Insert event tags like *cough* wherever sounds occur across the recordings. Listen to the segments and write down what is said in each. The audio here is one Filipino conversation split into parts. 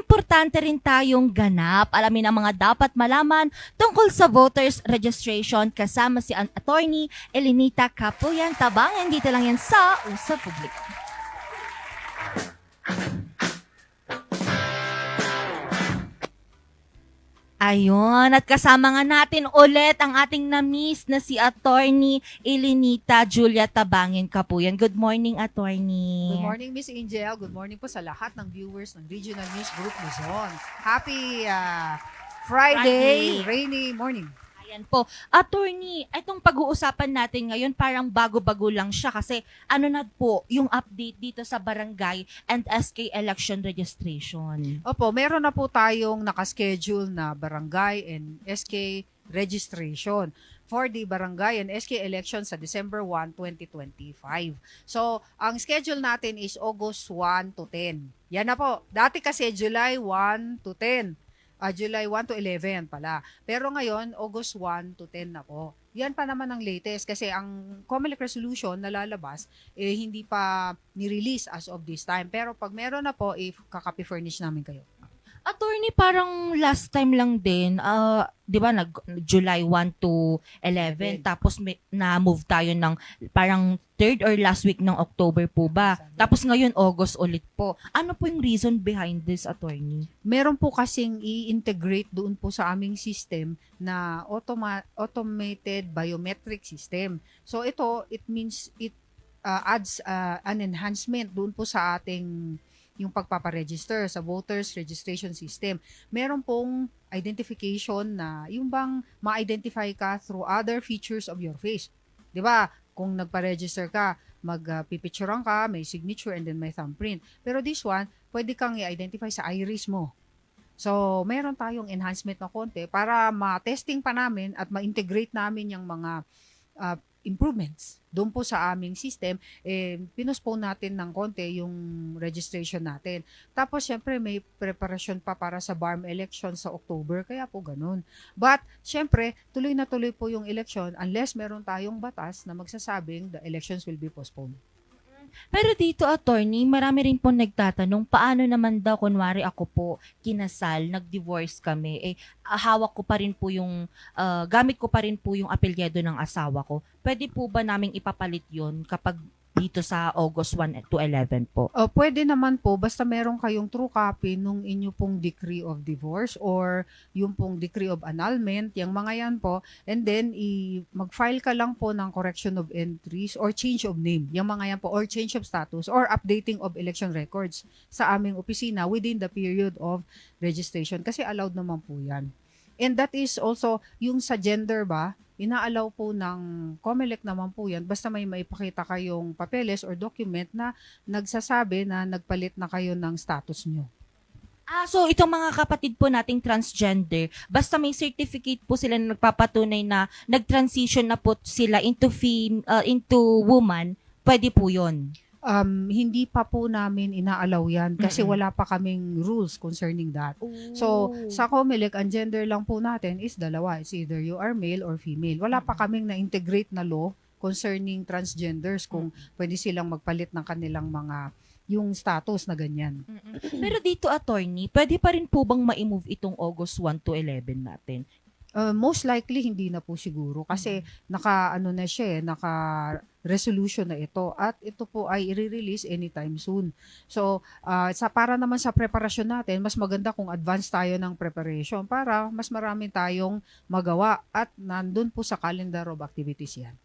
importante rin tayong ganap. Alamin ang mga dapat malaman tungkol sa voters registration kasama si attorney Elinita Capuyan Tabangan. Dito lang yan sa Usap Publiko. Ayun, at kasama nga natin ulit ang ating na-miss na si attorney Elinita Julia Tabangin Kapuyan. Good morning, attorney. Good morning, Miss Angel. Good morning po sa lahat ng viewers ng Regional News Group Luzon. Happy ah, Friday, Friday. rainy morning. Ayan po. Attorney, itong pag-uusapan natin ngayon parang bago-bago lang siya kasi ano na po yung update dito sa barangay and SK election registration. Opo, meron na po tayong nakaschedule na barangay and SK registration for the barangay and SK election sa December 1, 2025. So, ang schedule natin is August 1 to 10. Yan na po. Dati kasi July 1 to 10. Ah, July 1 to 11 pala. Pero ngayon, August 1 to 10 na po. Yan pa naman ang latest kasi ang COMELEC resolution na lalabas, eh, hindi pa ni-release as of this time. Pero pag meron na po, if kakapi-furnish namin kayo. Attorney, parang last time lang din, ah, 'di ba, nag July 1 to 11 tapos may, na-move tayo ng parang third or last week ng October po ba? Tapos ngayon August ulit po. Ano po yung reason behind this, attorney? Meron po kasing i-integrate doon po sa aming system na automa- automated biometric system. So ito, it means it uh, adds uh, an enhancement doon po sa ating yung pagpaparegister sa voters registration system. Meron pong identification na yung bang ma-identify ka through other features of your face. 'Di ba? Kung nagpa-register ka, magpipicturean ka, may signature and then may thumbprint. Pero this one, pwede kang i-identify sa iris mo. So, meron tayong enhancement na konti para ma-testing pa namin at ma-integrate namin yung mga uh, improvements doon po sa aming system. Eh, pinospone natin ng konti yung registration natin. Tapos, syempre, may preparation pa para sa BARM election sa October. Kaya po ganun. But, syempre, tuloy na tuloy po yung election unless meron tayong batas na magsasabing the elections will be postponed. Pero dito, attorney, marami rin po nagtatanong, paano naman daw, kunwari ako po, kinasal, nag-divorce kami, eh, hawak ko pa rin po yung, ah, gamit ko pa rin po yung apelyido ng asawa ko. Pwede po ba naming ipapalit yon kapag dito sa August 1 to 11 po? Uh, pwede naman po, basta meron kayong true copy nung inyo pong decree of divorce or yung pong decree of annulment, yung mga yan po. And then, i- mag-file ka lang po ng correction of entries or change of name, yung mga yan po, or change of status or updating of election records sa aming opisina within the period of registration. Kasi allowed naman po yan. And that is also yung sa gender ba, inaalaw po ng COMELEC naman po yan basta may maipakita kayong papeles or document na nagsasabi na nagpalit na kayo ng status nyo. Ah, so itong mga kapatid po nating transgender, basta may certificate po sila na nagpapatunay na nag-transition na po sila into fem- ah, into woman, pwede po 'yon. Um, hindi pa po namin inaalaw yan kasi Mm-mm. wala pa kaming rules concerning that. So, sa COMELEC, ang gender lang po natin is dalawa. It's either you are male or female. Wala pa kaming na-integrate na law concerning transgenders kung pwede silang magpalit ng kanilang mga yung status na ganyan. Mm-mm. Pero dito attorney, pwede pa rin po bang ma-move itong August 1 to 11 natin? Uh, most likely hindi na po siguro kasi naka ano na siya eh, naka resolution na ito at ito po ay i-release anytime soon. So, uh, sa para naman sa preparasyon natin, mas maganda kung advance tayo ng preparation para mas marami tayong magawa at nandun po sa calendar of activities yan.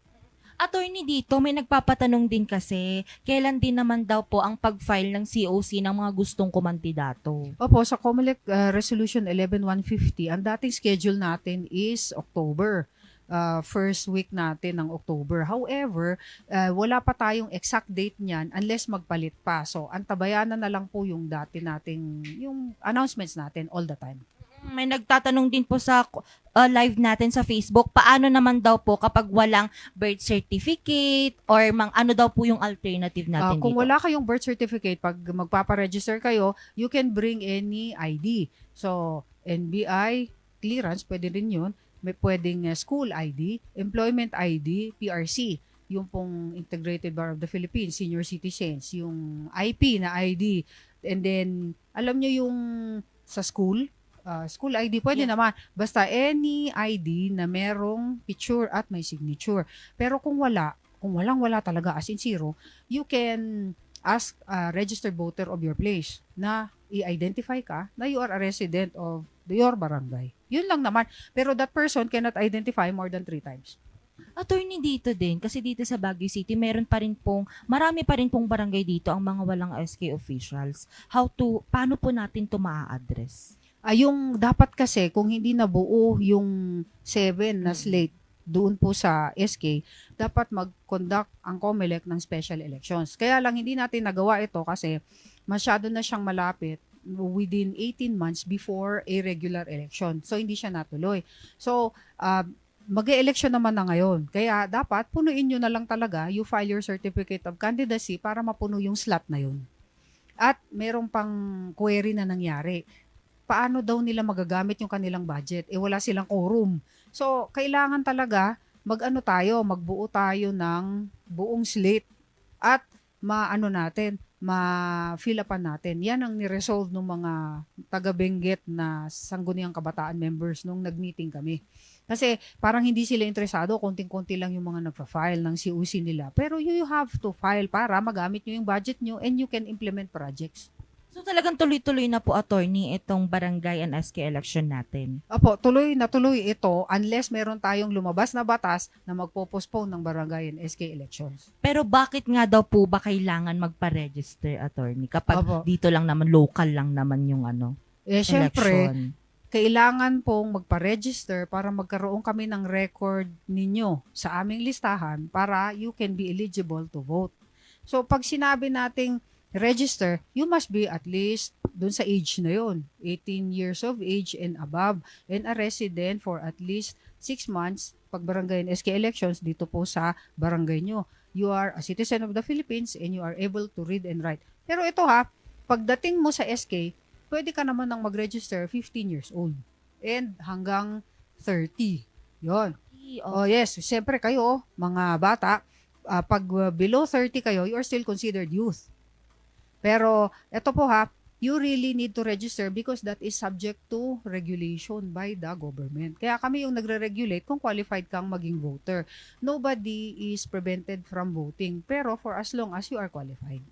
Attorney dito, may nagpapatanong din kasi, kailan din naman daw po ang pag-file ng COC ng mga gustong kumandidato? Opo, sa COMELEC uh, Resolution 11150, ang dating schedule natin is October. uh, first week natin ng October. However, uh, wala pa tayong exact date niyan unless magpalit pa. So, antabayanan na lang po yung dati nating, yung announcements natin all the time. May nagtatanong din po sa uh, live natin sa Facebook, paano naman daw po kapag walang birth certificate or mang ano daw po yung alternative Uh, natin kung dito? wala kayong birth certificate, pag magpaparegister kayo, you can bring any ID. So, NBI, clearance, pwede rin yun. May pwedeng uh, school ID, employment ID, PRC. Yung pong Integrated Bar of the Philippines, senior citizens. Yung IP na ID, And then, alam nyo yung sa school, uh, school ID, pwede Yeah. naman. Basta any ID na merong picture at may signature. Pero kung wala, kung walang wala talaga, as in zero, you can ask a registered voter of your place na i-identify ka na you are a resident of your barangay. Yun lang naman. Pero that person cannot identify more than three times. Attorney dito din, kasi dito sa Baguio City, meron pa rin pong, marami pa rin pong barangay dito ang mga walang SK officials. How to, paano po natin to maa-address? Ah, yung dapat kasi kung hindi nabuo yung seven na Mm. slate doon po sa SK, dapat mag-conduct ang COMELEC ng special elections. Kaya lang hindi natin nagawa ito kasi masyado na siyang malapit within 18 months before a regular election. So hindi siya natuloy. So uh, mag-election naman na ngayon. Kaya dapat punuin nyo na lang talaga, you file your certificate of candidacy para mapuno yung slot na yun. At merong pang query na nangyari paano daw nila magagamit yung kanilang budget? Eh wala silang quorum. So, kailangan talaga mag-ano tayo, magbuo tayo ng buong slate at maano natin, ma-fill upan natin. Yan ang ni-resolve ng mga taga-Benguet na sangguniang kabataan members nung nag-meeting kami. Kasi parang hindi sila interesado, konting-konti lang yung mga nagpa-file ng CUC nila. Pero you have to file para magamit nyo yung budget nyo and you can implement projects. So talagang tuloy-tuloy na po, attorney, itong barangay and SK election natin. Opo, tuloy na tuloy ito unless meron tayong lumabas na batas na magpo-postpone ng barangay and SK elections. Pero bakit nga daw po ba kailangan magpa-register, attorney? Kapag Opo. dito lang naman, local lang naman yung ano, Eh, syempre, election. kailangan pong magpa-register para magkaroon kami ng record ninyo sa aming listahan para you can be eligible to vote. So, pag sinabi nating register, you must be at least dun sa age na yon 18 years of age and above and a resident for at least 6 months pag barangay and SK elections dito po sa barangay nyo. You are a citizen of the Philippines and you are able to read and write. Pero ito ha, pagdating mo sa SK, pwede ka naman nang mag-register 15 years old and hanggang 30. Yon. Oh, yes, siyempre kayo, mga bata, ah, pag uh, below 30 kayo, you are still considered youth. Pero eto po ha, you really need to register because that is subject to regulation by the government. Kaya kami yung nagre-regulate kung qualified kang maging voter. Nobody is prevented from voting, pero for as long as you are qualified.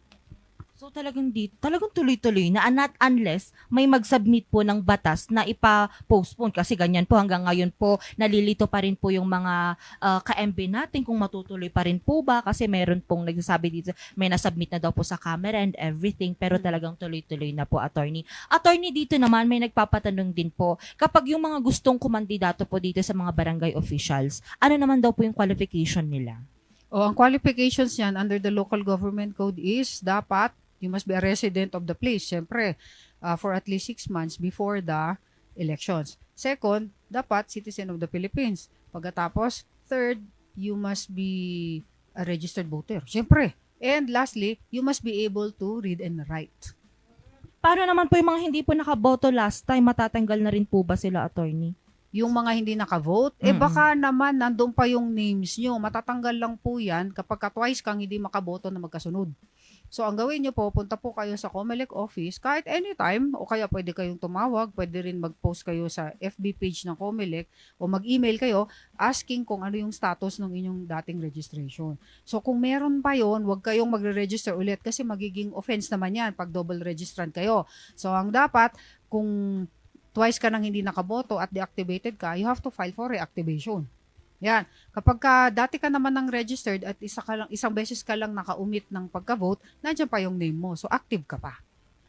So talagang dito, talagang tuloy-tuloy na not unless may mag-submit po ng batas na ipa-postpone kasi ganyan po hanggang ngayon po nalilito pa rin po yung mga ah, ka-MB natin kung matutuloy pa rin po ba kasi meron pong nagsasabi dito may nasubmit na daw po sa camera and everything pero talagang tuloy-tuloy na po attorney. Attorney dito naman may nagpapatanong din po kapag yung mga gustong kumandidato po dito sa mga barangay officials, ano naman daw po yung qualification nila? O ang qualifications niyan under the local government code is dapat you must be a resident of the place, syempre, uh, for at least six months before the elections. Second, dapat citizen of the Philippines. Pagkatapos, third, you must be a registered voter. Syempre. And lastly, you must be able to read and write. Paano naman po yung mga hindi po nakaboto last time, matatanggal na rin po ba sila attorney? Yung mga hindi nakavote, eh Mm-mm. baka naman nandun pa yung names nyo. Matatanggal lang po yan kapag ka twice kang hindi makaboto na magkasunod. So, ang gawin nyo po, punta po kayo sa COMELEC office kahit anytime o kaya pwede kayong tumawag, pwede rin mag-post kayo sa FB page ng COMELEC o mag-email kayo asking kung ano yung status ng inyong dating registration. So, kung meron pa yon wag kayong magre-register ulit kasi magiging offense naman yan pag double registrant kayo. So, ang dapat, kung twice ka nang hindi nakaboto at deactivated ka, you have to file for reactivation. Yan. Kapag ka, dati ka naman ng registered at isa ka lang, isang beses ka lang naka-umit ng pagka-vote, nandiyan pa yung name mo. So, active ka pa.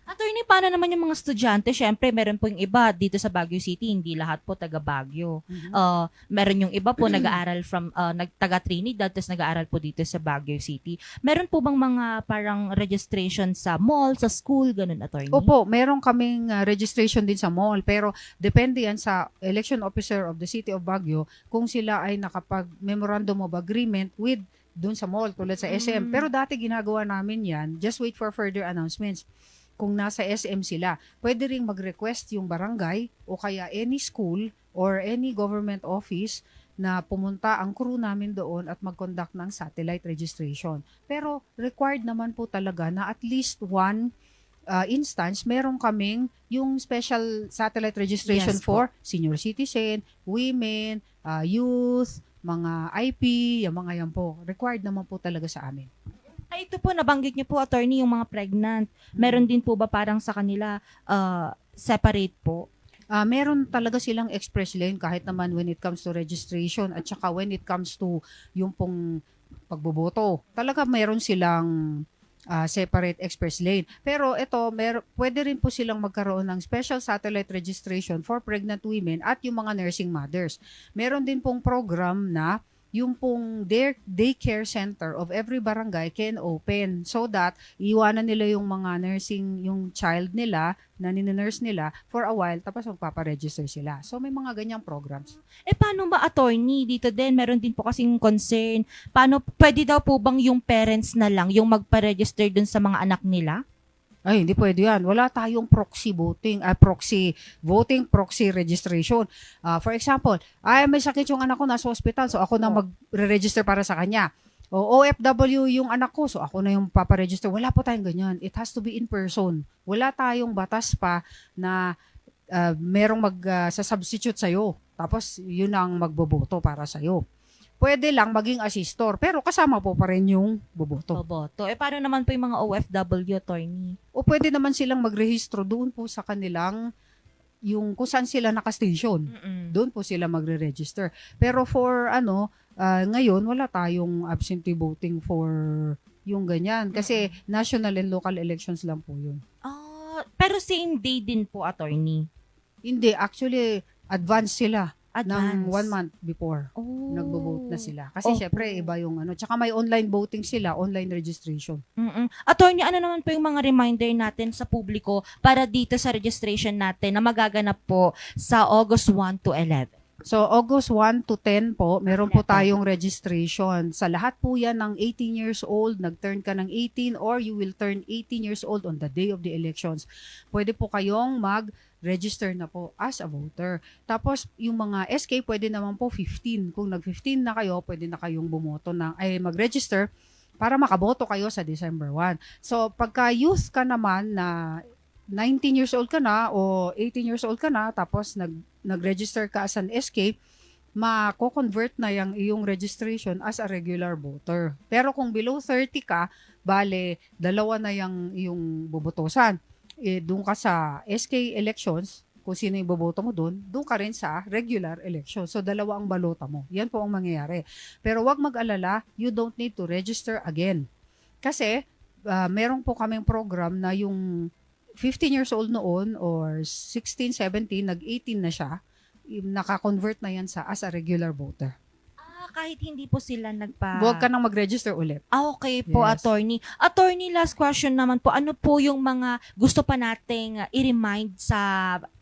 Attorney, paano naman yung mga estudyante? Siyempre, meron po yung iba dito sa Baguio City, hindi lahat po taga Baguio. Uh, meron yung iba po nag-aaral from uh, taga Trinidad tapos nag-aaral po dito sa Baguio City. Meron po bang mga parang registration sa mall, sa school, ganun attorney? Opo, meron kaming uh, registration din sa mall, pero depende yan sa election officer of the City of Baguio kung sila ay nakapag-memorandum of agreement with dun sa mall tulad sa SM. Mm. Pero dati ginagawa namin yan, just wait for further announcements. Kung nasa SM sila, pwede ring mag-request yung barangay o kaya any school or any government office na pumunta ang crew namin doon at mag-conduct ng satellite registration. Pero required naman po talaga na at least one uh, instance, meron kaming yung special satellite registration Yes po. for senior citizen, women, uh, youth, mga IP, yung mga yan po. Required naman po talaga sa amin. Ay, ito po, nabanggit niyo po, attorney, yung mga pregnant. Meron din po ba parang sa kanila uh, separate po? Ah, meron talaga silang express lane kahit naman when it comes to registration at saka when it comes to yung pong pagboboto. Talaga meron silang ah, separate express lane. Pero ito, mer pwede rin po silang magkaroon ng special satellite registration for pregnant women at yung mga nursing mothers. Meron din pong program na yung pong day, daycare center of every barangay can open so that iwanan nila yung mga nursing, yung child nila na ninunurse nila for a while tapos magpaparegister sila. So may mga ganyang programs. Eh, paano ba, attorney? Dito din, meron din po kasing concern. Paano, pwede daw po bang yung parents na lang yung magpa-register dun sa mga anak nila? Ay, hindi pwede yan. Wala tayong proxy voting, ah, proxy voting, proxy registration. Ah, for example, ay may sakit yung anak ko nasa hospital, so ako na Oh. mag-register para sa kanya. O OFW yung anak ko, so ako na yung paparegister. Wala po tayong ganyan. It has to be in person. Wala tayong batas pa na ah, merong mag-substitute sa'yo. Tapos, yun ang magboboto para sa'yo. Pwede lang maging assistor, pero kasama po pa rin yung boboto. Boboto. Eh, paano naman po yung mga OFW, attorney? O pwede naman silang magrehistro doon po sa kanilang yung kung saan sila nakastation. Mm-mm. Doon po sila magre-register. Pero for ano, ah, ngayon wala tayong absentee voting for yung ganyan. Kasi national and local elections lang po yun. Ah, pero same day din po, attorney. Hindi, actually, advance sila Advance. ng one month before. Oh. Nagbo-vote na sila. Kasi Oh. syempre, iba yung ano. Tsaka may online voting sila, online registration. Mm-mm. Attorney, ano naman po yung mga reminder natin sa publiko para dito sa registration natin na magaganap po sa August 1 to 11? So, August 1 to 10 po, meron po tayong registration. Sa lahat po yan ng 18 years old, nag-turn ka ng 18 or you will turn 18 years old on the day of the elections. Pwede po kayong mag-register na po as a voter. Tapos, yung mga SK, pwede naman po 15. Kung nag-15 na kayo, pwede na kayong bumoto ng, ay mag-register para makaboto kayo sa December 1. So, pagka youth ka naman na 19 years old ka na o 18 years old ka na tapos nag nag-register ka as an SK, mako-convert na yung iyong registration as a regular voter. Pero kung below 30 ka, bale, dalawa na yung iyong bobotosan. Eh, doon ka sa SK elections, kung sino yung boboto mo doon, doon ka rin sa regular election. So, dalawa ang balota mo. Yan po ang mangyayari. Pero wag mag-alala, you don't need to register again. Kasi, ah, meron po kaming program na yung 15 years old noon or 16, 17, nag-18 na siya, naka-convert na yan sa as a regular voter. Ah, kahit hindi po sila nagpa... Huwag ka nang mag-register ulit. Ah, okay po, Yes. attorney. Attorney, last question naman po. Ano po yung mga gusto pa nating uh, i-remind sa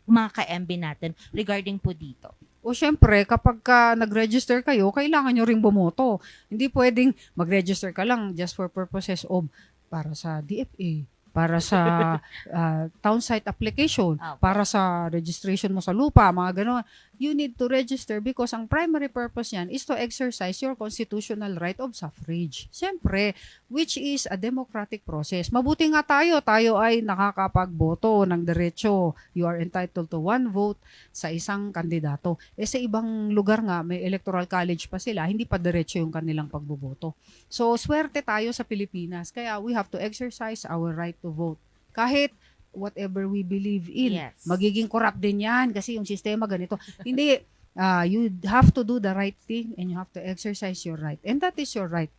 mga ka-MB natin regarding po dito? O syempre, kapag ka nag-register kayo, kailangan nyo ring bumoto. Hindi pwedeng mag-register ka lang just for purposes of para sa DFA, para sa *laughs* ah, town site application, Opo. para sa registration mo sa lupa, mga gano'n. You need to register because ang primary purpose niyan is to exercise your constitutional right of suffrage. Siyempre, which is a democratic process. Mabuti nga tayo, tayo ay nakakapagboto ng diretsyo. You are entitled to one vote sa isang kandidato. Eh sa ibang lugar nga, may electoral college pa sila, hindi pa diretsyo yung kanilang pagboboto. So, swerte tayo sa Pilipinas. Kaya we have to exercise our right to vote. Kahit whatever we believe in. Yes. Magiging corrupt din yan kasi yung sistema ganito. Hindi, *laughs* ah, you have to do the right thing and you have to exercise your right. And that is your right.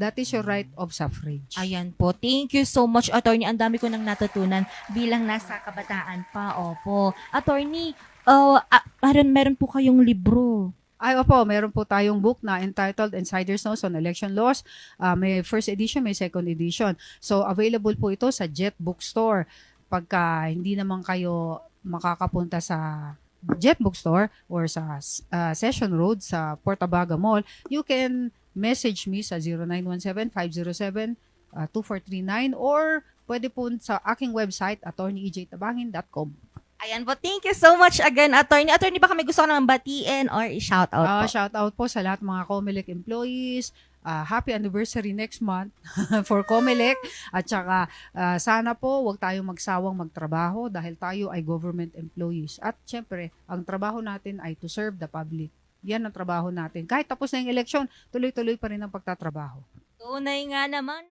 That is your right of suffrage. Ayan po. Thank you so much, attorney. Ang dami ko nang natutunan bilang nasa kabataan pa. Opo. Attorney, uh, ah, meron, meron po kayong libro. Ay, opo, meron po tayong book na entitled Insider's Notes on Election Laws. Ah, may first edition, may second edition. So, available po ito sa Jet Bookstore. Pagka hindi naman kayo makakapunta sa Jet Bookstore or sa ah, Session Road sa Portabaga Mall, you can message me sa 0917-507-2439 or pwede po sa aking website, attorneyejtabangin.com. Ayan po. Thank you so much again, attorney. Attorney, baka may gusto ka naman batiin or i-shout out Ah, po. shout out po sa lahat mga Comelec employees, ah, happy anniversary next month *laughs* for COMELEC at saka ah, sana po wag tayong magsawang magtrabaho dahil tayo ay government employees. At syempre, ang trabaho natin ay to serve the public. Yan ang trabaho natin. Kahit tapos na yung eleksyon, tuloy-tuloy pa rin ang pagtatrabaho. Tunay nga naman.